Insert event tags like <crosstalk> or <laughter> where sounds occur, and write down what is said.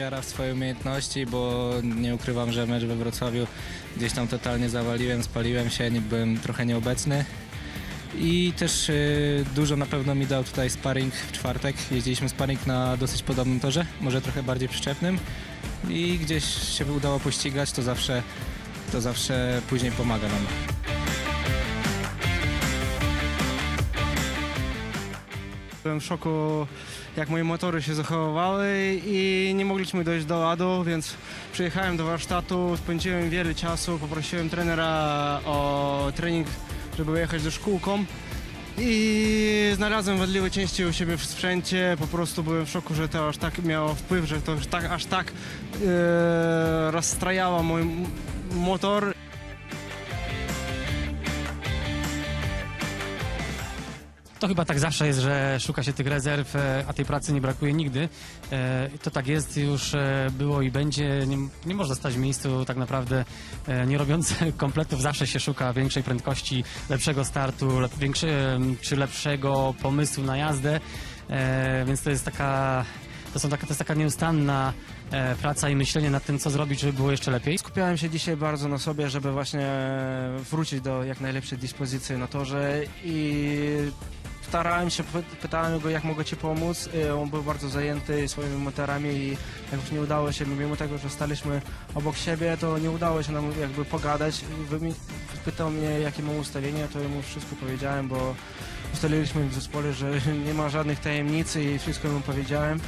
wiara w swoje umiejętności, bo nie ukrywam, że mecz we Wrocławiu gdzieś tam totalnie zawaliłem, spaliłem się, nie byłem trochę nieobecny. I też y, dużo na pewno mi dał tutaj sparring w czwartek. Jeździliśmy sparring na dosyć podobnym torze, może trochę bardziej przyczepnym i gdzieś się udało pościgać, to zawsze, to zawsze później pomaga nam. Byłem w szoku, jak moje motory się zachowywały i nie mogliśmy dojść do ładu, więc przyjechałem do warsztatu, spędziłem wiele czasu, poprosiłem trenera o trening, żeby jechać ze szkółką i znalazłem wadliwe części u siebie w sprzęcie, po prostu byłem w szoku, że to aż tak miało wpływ, że to aż tak, aż tak e, rozstrajało mój motor. To chyba tak zawsze jest, że szuka się tych rezerw, e, a tej pracy nie brakuje nigdy. E, To tak jest, już e, było i będzie. Nie, nie można stać w miejscu tak naprawdę nie robiąc <laughs> kompletów. Zawsze się szuka większej prędkości, lepszego startu, lep, większe, czy lepszego pomysłu na jazdę. Więc to jest taka, to, są taka, to jest taka nieustanna e, praca i myślenie nad tym, co zrobić, żeby było jeszcze lepiej. Skupiałem się dzisiaj bardzo na sobie, żeby właśnie wrócić do jak najlepszej dyspozycji na torze i starałem się, py- pytałem go, jak mogę ci pomóc. Y, On był bardzo zajęty swoimi motorami i jak już nie udało się, mimo tego, że staliśmy obok siebie, to nie udało się nam jakby pogadać. Wymi- Pytał mnie, jakie mam ustawienia, to mu wszystko powiedziałem, bo ustaliliśmy w zespole, że <laughs> nie ma żadnych tajemnic i wszystko mu powiedziałem.